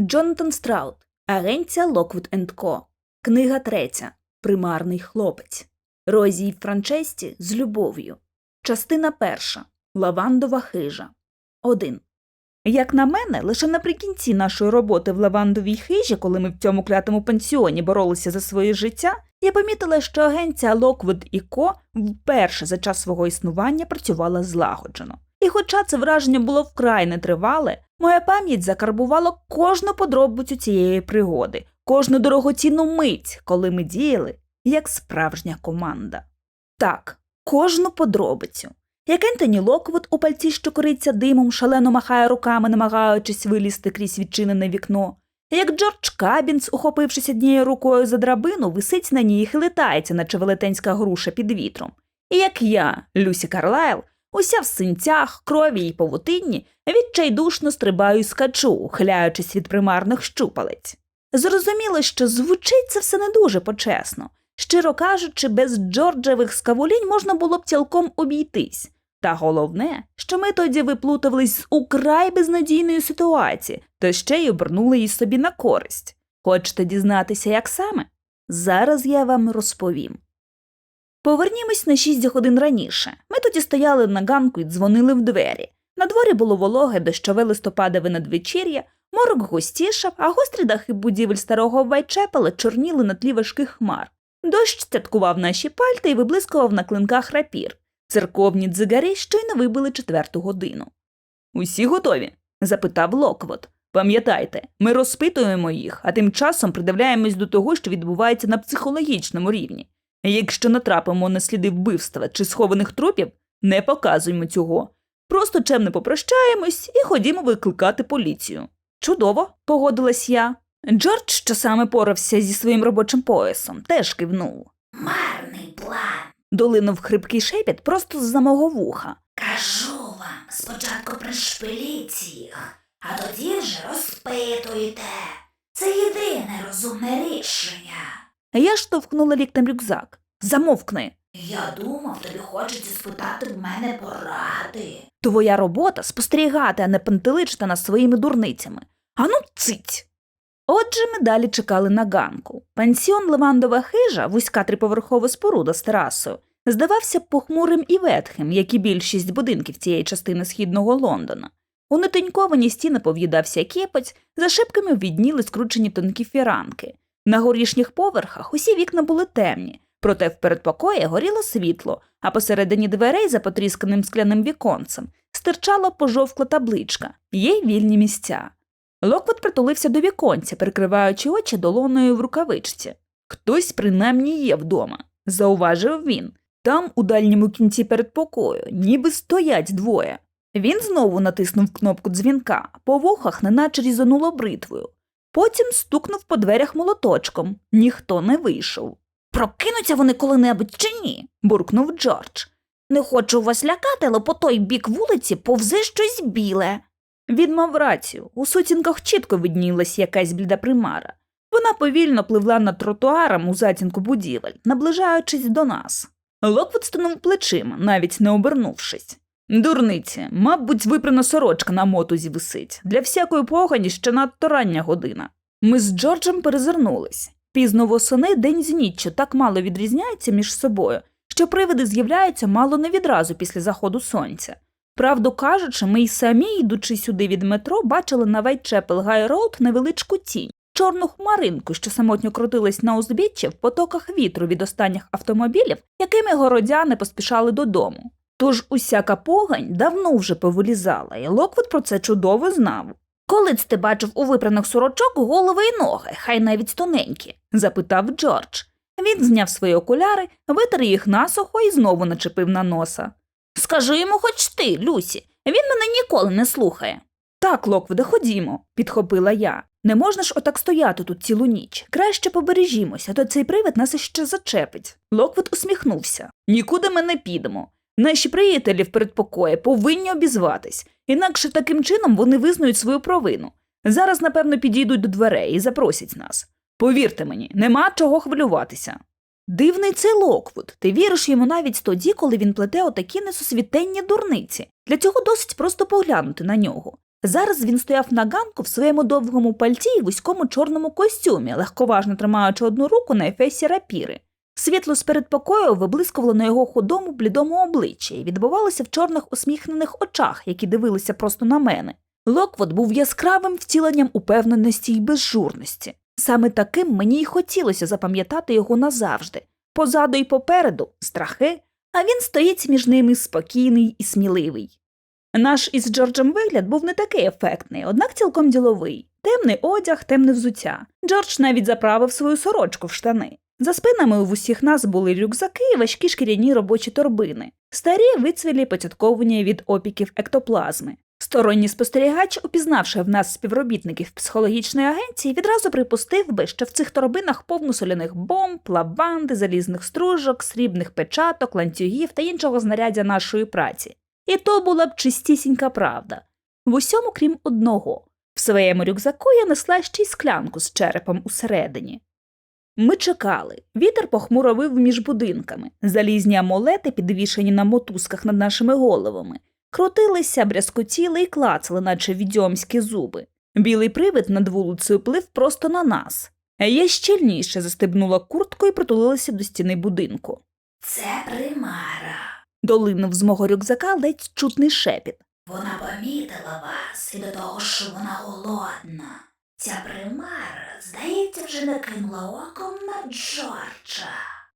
Джонатан Страут, Агенція Локвуд Co. Книга третя. Примарний хлопець. Розій Франчесті з любов'ю. Частина перша. Лавандова хижа. 1. Як на мене, лише наприкінці нашої роботи в лавандовій хижі, коли ми в цьому клятому пансіоні боролися за своє життя, я помітила, що агенція Lockwood Co. вперше за час свого існування працювала злагоджено. І хоча це враження було вкрай нетривале, моя пам'ять закарбувала кожну подробицю цієї пригоди, кожну дорогоцінну мить, коли ми діяли як справжня команда. Так, кожну подробицю. Як Ентоні Локвуд у пальці, що кориться димом, шалено махає руками, намагаючись вилізти крізь відчинене вікно, як Джордж Кабінс, ухопившись однією рукою за драбину, висить на ній і хилитається, наче велетенська груша під вітром. І як я, Люсі Карлайл, уся в синцях, крові й павутинні, відчайдушно стрибаю і скачу, ухиляючись від примарних щупалець. Зрозуміло, що звучить це все не дуже почесно. Щиро кажучи, без Джорджевих скавулінь можна було б цілком обійтись. Та головне, що ми тоді виплутувались з украй безнадійної ситуації, та ще й обернули її собі на користь. Хочете дізнатися, як саме? Зараз я вам розповім. Повернімось на шість годин раніше. Ми тоді стояли на ганку і дзвонили в двері. На дворі було вологе дощове листопадове надвечір'я, морок густішав, а гострі дахи будівель старого Вайчепела чорніли на тлі важких хмар. Дощ цяткував наші пальта і виблискував на клинках рапір. Церковні дзигарі щойно вибили четверту годину. Усі готові? запитав Локвот. Пам'ятайте, ми розпитуємо їх, а тим часом придивляємось до того, що відбувається на психологічному рівні. Якщо натрапимо на сліди вбивства чи схованих трупів, не показуємо цього. Просто чемно попрощаємось і ходімо викликати поліцію. Чудово, погодилась я. Джордж, що саме порався зі своїм робочим поясом, теж кивнув. Марний план. Долинув хрипкий шепіт просто з-за мого вуха. Кажу вам, спочатку пришпиліть їх, а тоді вже розпитуйте. Це єдине розумне рішення. Я штовхнула ліктем рюкзак. Замовкни. Я думав, тобі хочеться спитати в мене поради. Твоя робота спостерігати, а не пантеличити нас своїми дурницями. Ану, циць. Отже, ми далі чекали на ганку. Пансіон Левандова хижа, вузька триповерхова споруда з терасою, здавався похмурим і ветхим, як і більшість будинків цієї частини східного Лондона. У нетоньковані стіни пов'їдався кіпець, за шибками відніли скручені тонкі фіранки. На горішніх поверхах усі вікна були темні, проте в передпокої горіло світло, а посередині дверей за потрісканим скляним віконцем стирчала пожовкла табличка Є вільні місця. Локвот притулився до віконця, прикриваючи очі долоною в рукавичці. Хтось принаймні є вдома, зауважив він. Там, у дальньому кінці передпокою, ніби стоять двоє. Він знову натиснув кнопку дзвінка, по вухах неначе різануло бритвою. Потім стукнув по дверях молоточком. Ніхто не вийшов. Прокинуться вони коли-небудь чи ні? буркнув Джордж. Не хочу вас лякати, але по той бік вулиці повзе щось біле. Він мав рацію. У сутінках чітко виднілась якась бліда примара. Вона повільно пливла над тротуаром у затінку будівель, наближаючись до нас. Локвуд стонув плечима, навіть не обернувшись. Дурниці, мабуть, випрана сорочка на мотузі висить. Для всякої погані ще надто рання година. Ми з Джорджем перезирнулись. Пізно восени день з ніччю так мало відрізняються між собою, що привиди з'являються мало не відразу після заходу сонця. Правду кажучи, ми й самі, йдучи сюди від метро, бачили на Вайтчепел Гай Роуд невеличку тінь, чорну хмаринку, що самотньо крутилась на узбіччі в потоках вітру від останніх автомобілів, якими городяни поспішали додому. Тож усяка погань давно вже повилізала, і Локвуд про це чудово знав. Коли це ти бачив у випраних сорочок голови й ноги, хай навіть тоненькі? запитав Джордж. Він зняв свої окуляри, витер їх насухо і знову начепив на носа. Скажи йому хоч ти, Люсі, він мене ніколи не слухає. Так, Локвуде, ходімо, підхопила я. Не можна ж отак стояти тут цілу ніч. Краще побережімося, то цей привид нас іще зачепить. Локвуд усміхнувся. Нікуди ми не підемо. Наші приятелі в передпокої повинні обізватись, інакше таким чином вони визнають свою провину. Зараз, напевно, підійдуть до дверей і запросять нас. Повірте мені, нема чого хвилюватися. Дивний цей Локвуд. Ти віриш йому навіть тоді, коли він плете отакі несусвітенні дурниці. Для цього досить просто поглянути на нього. Зараз він стояв на ганку в своєму довгому пальті і вузькому чорному костюмі, легковажно тримаючи одну руку на ефесі рапіри. Світло з передпокою виблискувало на його худому, блідому обличчі і відбувалося в чорних усміхнених очах, які дивилися просто на мене. Локвот був яскравим втіленням упевненості й безжурності. Саме таким мені й хотілося запам'ятати його назавжди. Позаду й попереду страхи, а він стоїть між ними спокійний і сміливий. Наш із Джорджем вигляд був не такий ефектний, однак цілком діловий. Темний одяг, темне взуття. Джордж навіть заправив свою сорочку в штани. За спинами у усіх нас були рюкзаки і важкі шкіряні робочі торбини, старі вицвілі поцятковані від опіків ектоплазми. Сторонній спостерігач, упізнавши в нас співробітників психологічної агенції, відразу припустив би, що в цих торбинах повно соляних бомб, лаванди, залізних стружок, срібних печаток, ланцюгів та іншого знаряддя нашої праці. І то була б чистісінька правда. В усьому, крім одного, в своєму рюкзаку я несла ще й склянку з черепом усередині. Ми чекали. Вітер похмуро вив між будинками, залізні амулети, підвішені на мотузках над нашими головами, крутилися, брязкотіли і клацали, наче відьомські зуби. Білий привид над вулицею плив просто на нас. Я щільніше застебнула куртку і притулилася до стіни будинку. Це примара. Долинув з мого рюкзака ледь чутний шепіт. Вона помітила вас і до того, що вона голодна. Ця примара, здається, вже накинула оком на Джорджа.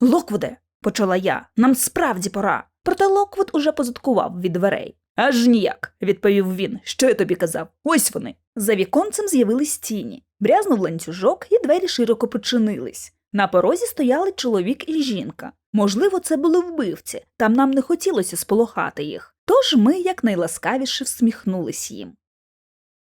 Локвуде, почала я, нам справді пора. Проте Локвуд уже позадкував від дверей. Аж ніяк, відповів він. Що я тобі казав? Ось вони. За віконцем з'явились тіні. Брязнув ланцюжок, і двері широко починились. На порозі стояли чоловік і жінка. Можливо, це були вбивці, там нам не хотілося сполохати їх. Тож ми якнайласкавіше всміхнулись їм.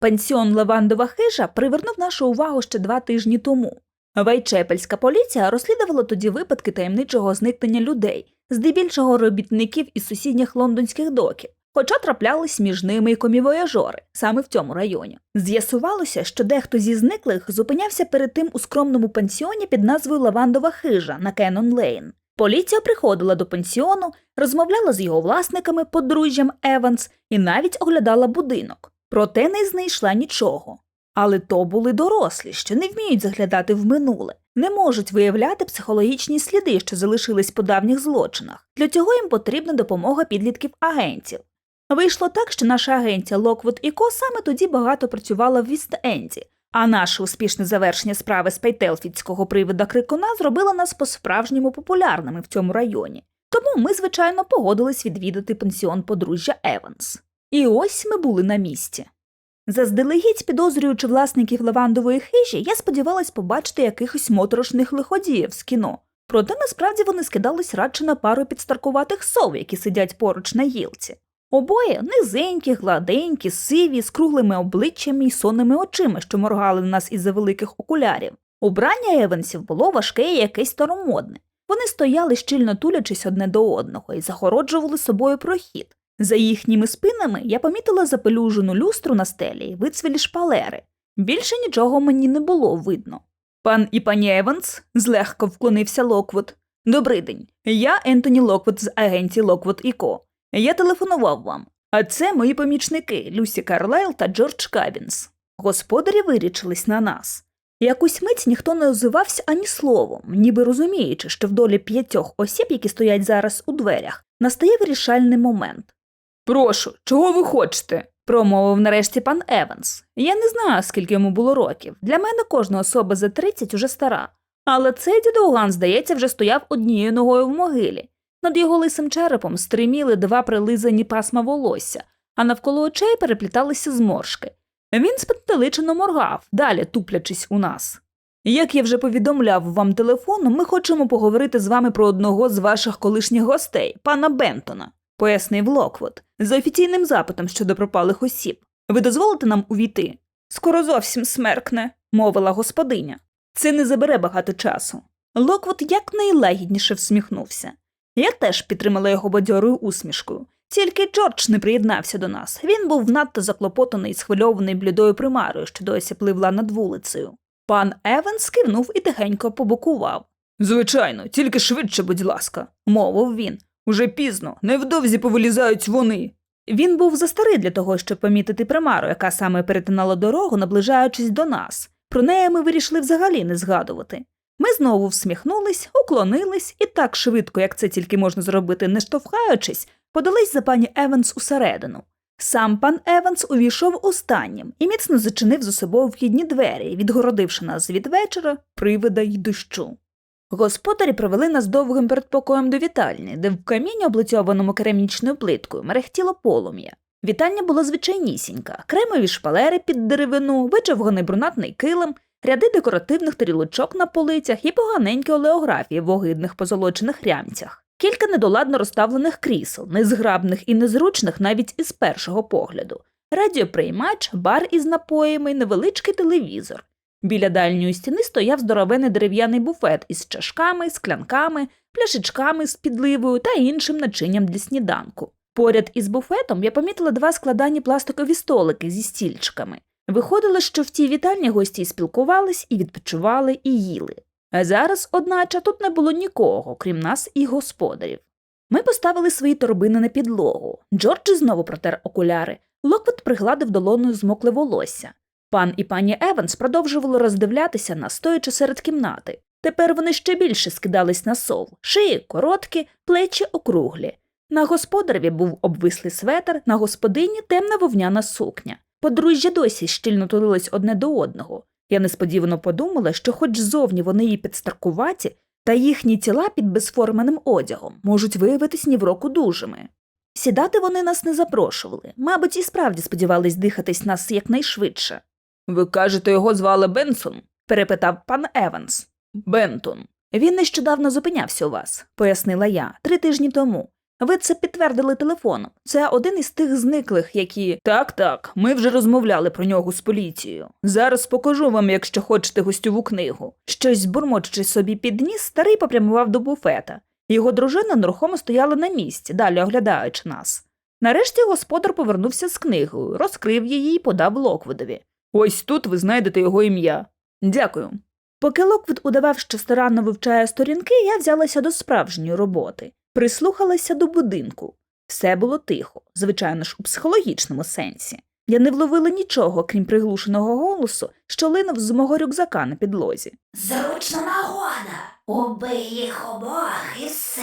Пансіон Левандова хижа привернув нашу увагу ще два тижні тому. Вайчепельська поліція розслідувала тоді випадки таємничого зникнення людей, здебільшого робітників із сусідніх лондонських доків, хоча траплялись між ними і комівояжори саме в цьому районі. З'ясувалося, що дехто зі зниклих зупинявся перед тим у скромному пансіоні під назвою Лавандова хижа на Кеннон Лейн. Поліція приходила до пансіону, розмовляла з його власниками, подружжям Еванс і навіть оглядала будинок. Проте не знайшла нічого. Але то були дорослі, що не вміють заглядати в минуле, не можуть виявляти психологічні сліди, що залишились по давніх злочинах. Для цього їм потрібна допомога підлітків агентів. Вийшло так, що наша агенція Локвуд і Ко саме тоді багато працювала в Віст-Енді, а наше успішне завершення справи з пейтелфідського привида крикуна зробило нас по-справжньому популярними в цьому районі. Тому ми, звичайно, погодились відвідати пансіон подружжя Еванс. І ось ми були на місці. Заздалегідь підозрюючи власників лавандової хижі, я сподівалась побачити якихось моторошних лиходіїв з кіно. Проте насправді вони скидались радше на пару підстаркуватих сов, які сидять поруч на гілці. Обоє низенькі, гладенькі, сиві, з круглими обличчями й сонними очима, що моргали на нас із-за великих окулярів. Убрання Евансів було важке і якесь старомодне. Вони стояли щільно тулячись одне до одного і загороджували собою прохід. За їхніми спинами я помітила запелюжену люстру на стелі і вицвілі шпалери. Більше нічого мені не було видно. Пан і пані Еванс злегка вклонився Локвуд. Добрий день. Я Ентоні Локвуд з агенції Локвуд і Ко. Я телефонував вам. А це мої помічники Люсі Карлайл та Джордж Кабінс. Господарі вирічились на нас. Якусь мить ніхто не озивався ані словом, ніби розуміючи, що в долі п'ятьох осіб, які стоять зараз у дверях, настає вирішальний момент. Прошу, чого ви хочете? промовив нарешті пан Еванс. Я не знаю, скільки йому було років. Для мене кожна особа за 30 уже стара. Але цей дідуган, здається, вже стояв однією ногою в могилі. Над його лисим черепом стриміли два прилизані пасма волосся, а навколо очей перепліталися зморшки. Він спантеличено моргав, далі туплячись у нас. Як я вже повідомляв вам телефоном, ми хочемо поговорити з вами про одного з ваших колишніх гостей, пана Бентона, пояснив Локвуд, за офіційним запитом щодо пропалих осіб. Ви дозволите нам увійти? Скоро зовсім смеркне, мовила господиня. Це не забере багато часу. Локвуд якнайлагідніше всміхнувся. Я теж підтримала його бадьорою усмішкою. Тільки Джордж не приєднався до нас. Він був надто заклопотаний і схвильований блідою примарою, що досі пливла над вулицею. Пан Еванс кивнув і тихенько побокував. Звичайно, тільки швидше, будь ласка, мовив він. Уже пізно, невдовзі повилізають вони. Він був застарий для того, щоб помітити примару, яка саме перетинала дорогу, наближаючись до нас. Про неї ми вирішили взагалі не згадувати. Ми знову всміхнулись, уклонились і так швидко, як це тільки можна зробити, не штовхаючись, подались за пані Еванс усередину. Сам пан Еванс увійшов останнім і міцно зачинив за собою вхідні двері, відгородивши нас від вечора, привида й дощу. Господарі провели нас довгим передпокоєм до вітальні, де в камінні, облицьованому керамічною плиткою, мерехтіло полум'я. Вітальня була звичайнісінька, кремові шпалери під деревину, вичавганий брунатний килим, ряди декоративних тарілочок на полицях і поганенькі олеографії в огидних позолочених рямцях. Кілька недоладно розставлених крісел, незграбних і незручних навіть із першого погляду, радіоприймач, бар із напоями, невеличкий телевізор. Біля дальньої стіни стояв здоровений дерев'яний буфет із чашками, склянками, пляшечками з підливою та іншим начинням для сніданку. Поряд із буфетом я помітила два складані пластикові столики зі стільчиками. Виходило, що в тій вітальні гості спілкувались і відпочивали, і їли. А зараз, одначе, тут не було нікого, крім нас і господарів. Ми поставили свої торбини на підлогу. Джордж знову протер окуляри. Локвот пригладив долоною змокле волосся. Пан і пані Еванс продовжували роздивлятися нас, стоячи серед кімнати. Тепер вони ще більше скидались на сол, шиї короткі, плечі округлі. На господареві був обвислий светр, на господині темна вовняна сукня. Подружжя досі щільно тулились одне до одного. Я несподівано подумала, що хоч зовні вони її підстаркуваті, та їхні тіла під безформеним одягом можуть виявитись ні в року дужими. Сідати вони нас не запрошували, мабуть, і справді сподівались дихатись нас якнайшвидше. Ви кажете, його звали Бенсон? перепитав пан Еванс. Бентон. Він нещодавно зупинявся у вас, пояснила я, три тижні тому. Ви це підтвердили телефоном. Це один із тих зниклих, які. Так, так, ми вже розмовляли про нього з поліцією. Зараз покажу вам, якщо хочете гостьову книгу. Щось бурмочучи собі під ніс, старий попрямував до буфета. Його дружина нерухомо стояла на місці, далі оглядаючи нас. Нарешті господар повернувся з книгою, розкрив її і подав Локвудові. Ось тут ви знайдете його ім'я. Дякую. Поки Локвуд удавав, що старанно вивчає сторінки, я взялася до справжньої роботи, прислухалася до будинку. Все було тихо, звичайно ж, у психологічному сенсі. Я не вловила нічого, крім приглушеного голосу, що линув з мого рюкзака на підлозі. Зручна нагода. Убий їх обох і все.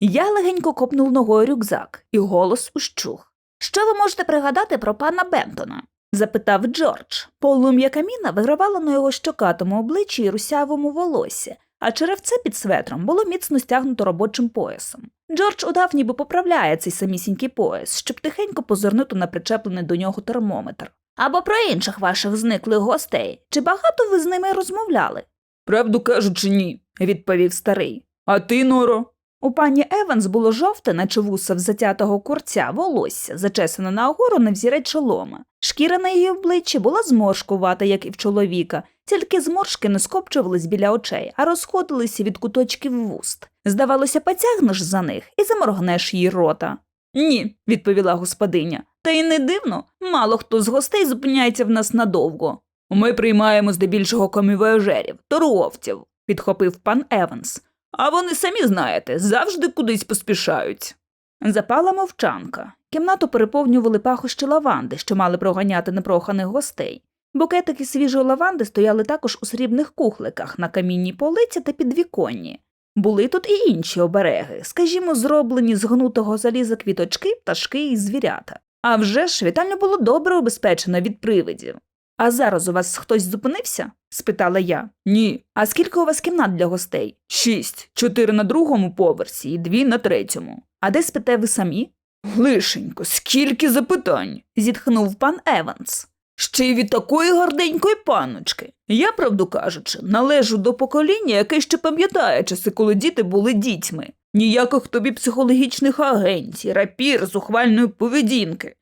Я легенько копнув ногою рюкзак, і голос ущух. Що ви можете пригадати про пана Бентона? Запитав Джордж. Полум'я каміна вигравало на його щокатому обличчі і русявому волосі, а черевце під светром було міцно стягнуто робочим поясом. Джордж удав, ніби поправляє цей самісінький пояс, щоб тихенько позирнути на причеплений до нього термометр. Або про інших ваших зниклих гостей. Чи багато ви з ними розмовляли? Правду кажучи, ні, відповів старий. А ти, Норо? У пані Еванс було жовте, наче вуса в затятого курця, волосся, зачесане на огору на взірець шолома. Шкіра на її обличчі була зморшкувата, як і в чоловіка, тільки зморшки не скопчувались біля очей, а розходилися від куточків вуст. Здавалося, потягнеш за них і заморгнеш їй рота. Ні, відповіла господиня. Та й не дивно, мало хто з гостей зупиняється в нас надовго. Ми приймаємо здебільшого комівояжерів, торговців, підхопив пан Еванс. А вони самі знаєте, завжди кудись поспішають. Запала мовчанка. Кімнату переповнювали пахощі лаванди, що мали проганяти непроханих гостей. Букетики свіжої лаванди стояли також у срібних кухликах на камінній полиці та підвіконні. Були тут і інші обереги, скажімо, зроблені з гнутого заліза квіточки, пташки і звірята. А вже ж вітальня було добре обезпечено від привидів. А зараз у вас хтось зупинився? спитала я. Ні. А скільки у вас кімнат для гостей? Шість, чотири на другому поверсі і дві на третьому. А де спите ви самі? Лишенько, скільки запитань. зітхнув пан Еванс. Ще й від такої гарденької паночки. Я, правду кажучи, належу до покоління, яке ще пам'ятає часи, коли діти були дітьми. Ніяких тобі психологічних агенцій, рапір, зухвальної поведінки.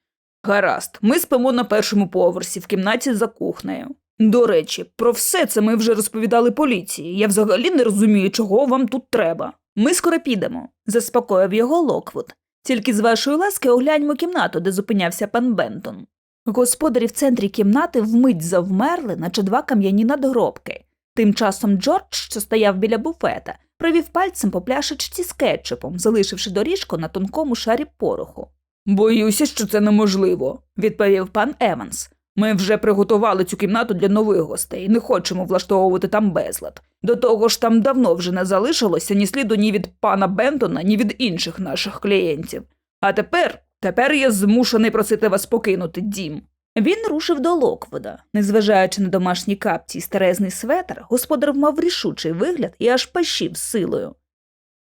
Гаразд, ми спимо на першому поверсі в кімнаті за кухнею. До речі, про все це ми вже розповідали поліції. Я взагалі не розумію, чого вам тут треба. Ми скоро підемо, заспокоїв його Локвуд. Тільки з вашої ласки огляньмо кімнату, де зупинявся пан Бентон. Господарі в центрі кімнати вмить завмерли, наче два кам'яні надгробки. Тим часом Джордж, що стояв біля буфета, провів пальцем по пляшечці з кетчупом, залишивши доріжку на тонкому шарі пороху. Боюся, що це неможливо, відповів пан Еванс. Ми вже приготували цю кімнату для нових гостей, не хочемо влаштовувати там безлад. До того ж, там давно вже не залишилося ні сліду ні від пана Бентона, ні від інших наших клієнтів. А тепер, тепер я змушений просити вас покинути дім. Він рушив до Локвода. Незважаючи на домашні капці й старезний светр, господар мав рішучий вигляд і аж пащив силою.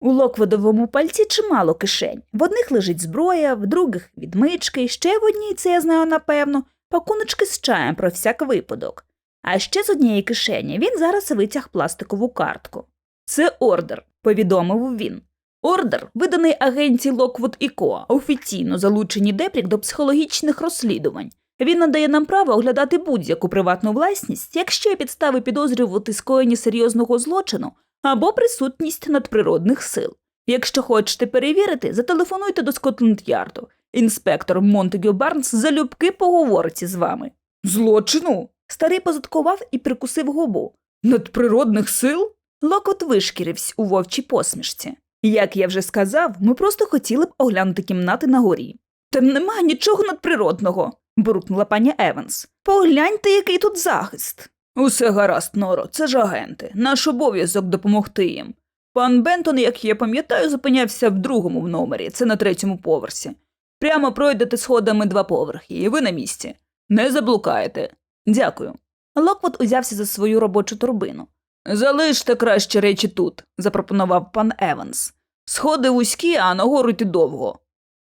У Локводовому пальці чимало кишень. В одних лежить зброя, в других відмички, ще в одній, це я знаю напевно, пакуночки з чаєм про всяк випадок. А ще з однієї кишені він зараз витяг пластикову картку. Це ордер, повідомив він. Ордер виданий агенції Локвуд і Ко, офіційно залучені Депрік до психологічних розслідувань. Він надає нам право оглядати будь-яку приватну власність, якщо є підстави підозрювати скоєння серйозного злочину або присутність надприродних сил. Якщо хочете перевірити, зателефонуйте до Скотланд-Ярду. Інспектор Монтегю Барнс залюбки поговорить з вами. Злочину? Старий позадкував і прикусив губу. Надприродних сил? Локот вишкірився у вовчій посмішці. Як я вже сказав, ми просто хотіли б оглянути кімнати на горі. Там нема нічого надприродного, буркнула пані Еванс. Погляньте, який тут захист. Усе гаразд, Норо, це ж агенти. Наш обов'язок допомогти їм. Пан Бентон, як я пам'ятаю, зупинявся в другому в номері, це на третьому поверсі. Прямо пройдете сходами два поверхи, і ви на місці. Не заблукаєте. Дякую. Локвуд узявся за свою робочу торбину. Залиште краще речі тут, запропонував пан Еванс. Сходи вузькі, а нагору йти довго.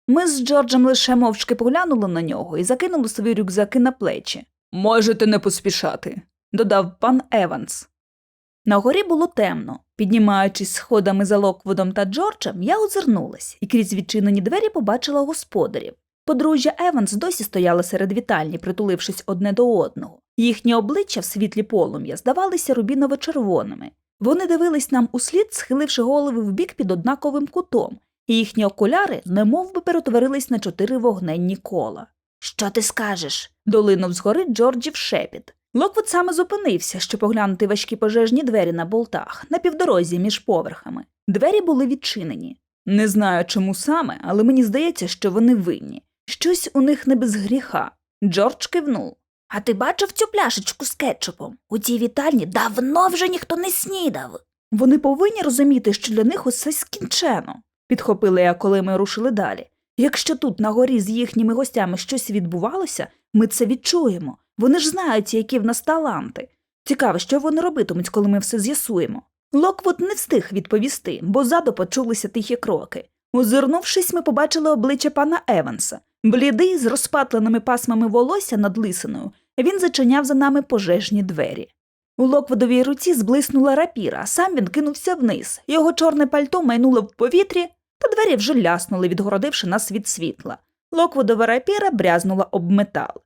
Ми з Джорджем лише мовчки поглянули на нього і закинули свої рюкзаки на плечі. Можете не поспішати, додав пан Еванс. На горі було темно. Піднімаючись сходами за Локвудом та Джорджем, я озирнулась і крізь відчинені двері побачила господарів. Подружжя Еванс досі стояли серед вітальні, притулившись одне до одного. Їхні обличчя в світлі полум'я здавалися рубіново-червоними. Вони дивились нам услід, схиливши голови вбік під однаковим кутом, і їхні окуляри немов би перетворились на чотири вогненні кола. Що ти скажеш? Долинув згори Джорджів шепіт. Локвуд саме зупинився, щоб поглянути важкі пожежні двері на болтах, на півдорозі між поверхами. Двері були відчинені. Не знаю, чому саме, але мені здається, що вони винні. Щось у них не без гріха. Джордж кивнув. А ти бачив цю пляшечку з кетчупом? У цій вітальні давно вже ніхто не снідав. Вони повинні розуміти, що для них усе скінчено, підхопила я, коли ми рушили далі. Якщо тут на горі з їхніми гостями щось відбувалося, ми це відчуємо. Вони ж знають, які в нас таланти. Цікаво, що вони робитимуть, коли ми все з'ясуємо. Локвуд не встиг відповісти, бо ззаду почулися тихі кроки. Озирнувшись, ми побачили обличчя пана Еванса. Блідий, з розпатленими пасмами волосся над лисиною, він зачиняв за нами пожежні двері. У Локвудовій руці зблиснула рапіра, сам він кинувся вниз. Його чорне пальто майнуло в повітрі, та двері вже ляснули, відгородивши нас від світла. Локвудова рапіра брязнула об метал.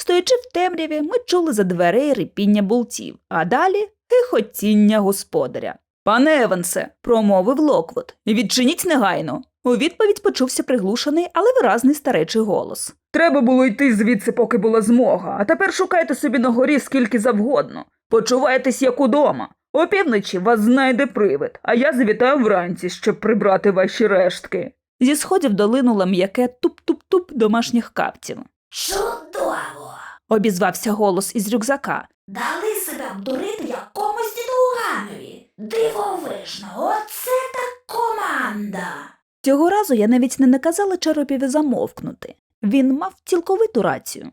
Стоячи в темряві, ми чули за дверей рипіння болтів, а далі хихотіння господаря. Пане Евансе, промовив Локвуд, відчиніть негайно. У відповідь почувся приглушений, але виразний старечий голос. Треба було йти звідси, поки була змога, а тепер шукайте собі на горі скільки завгодно. Почувайтесь як удома. Опівночі вас знайде привид, а я завітаю вранці, щоб прибрати ваші рештки. Зі сходів долинуло м'яке туп-туп-туп домашніх капців. Чудово! Обізвався голос із рюкзака. Дали себе обдурити якомусь дідуганові. Дивовижно, оце так команда. Цього разу я навіть не наказала чаропіві замовкнути. Він мав цілковиту рацію.